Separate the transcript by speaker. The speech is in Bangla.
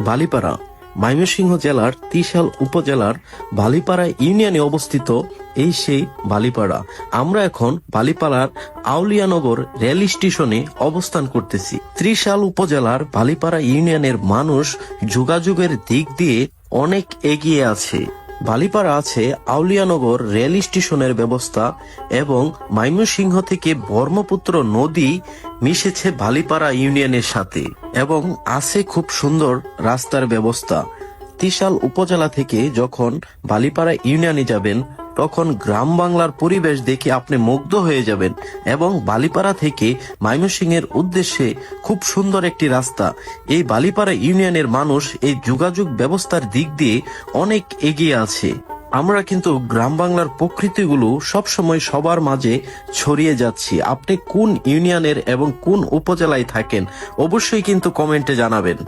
Speaker 1: বালিপাড়া ময়মনসিংহ জেলার ত্রিশাল উপজেলার বালিপাড়া ইউনিয়নে অবস্থিত এই সেই বালিপাড়া আমরা এখন বালিপাড়ার আউলিয়ানগর রেল স্টেশনে অবস্থান করতেছি। ত্রিশাল উপজেলার বালিপাড়া ইউনিয়নের মানুষ যোগাযোগের দিক দিয়ে অনেক এগিয়ে আছে। বালিপাড়া আছে আউলিয়ানগর রেল স্টেশনের ব্যবস্থা এবং ময়মনসিংহ থেকে ব্রহ্মপুত্র নদী মিশেছে বালিপাড়া ইউনিয়নের সাথে এবং আছে খুব সুন্দর রাস্তার ব্যবস্থা। তিশাল উপজেলা থেকে যখন বালিপাড়া ইউনিয়নে যাবেন তখন গ্রাম বাংলার পরিবেশ দেখে আপনি মুগ্ধ হয়ে যাবেন এবং বালিপাড়া থেকে ময়মনসিংহের উদ্দেশ্যে খুব সুন্দর একটি রাস্তা। এই বালিপাড়া ইউনিয়নের মানুষ এই যোগাযোগ ব্যবস্থার দিক দিয়ে অনেক এগিয়ে আছে। আমরা কিন্তু গ্রাম বাংলার প্রকৃতিগুলো সবসময় সবার মাঝে ছড়িয়ে যাচ্ছি। আপনি কোন ইউনিয়নের এবং কোন উপজেলায় থাকেন, অবশ্যই কিন্তু কমেন্টে জানাবেন।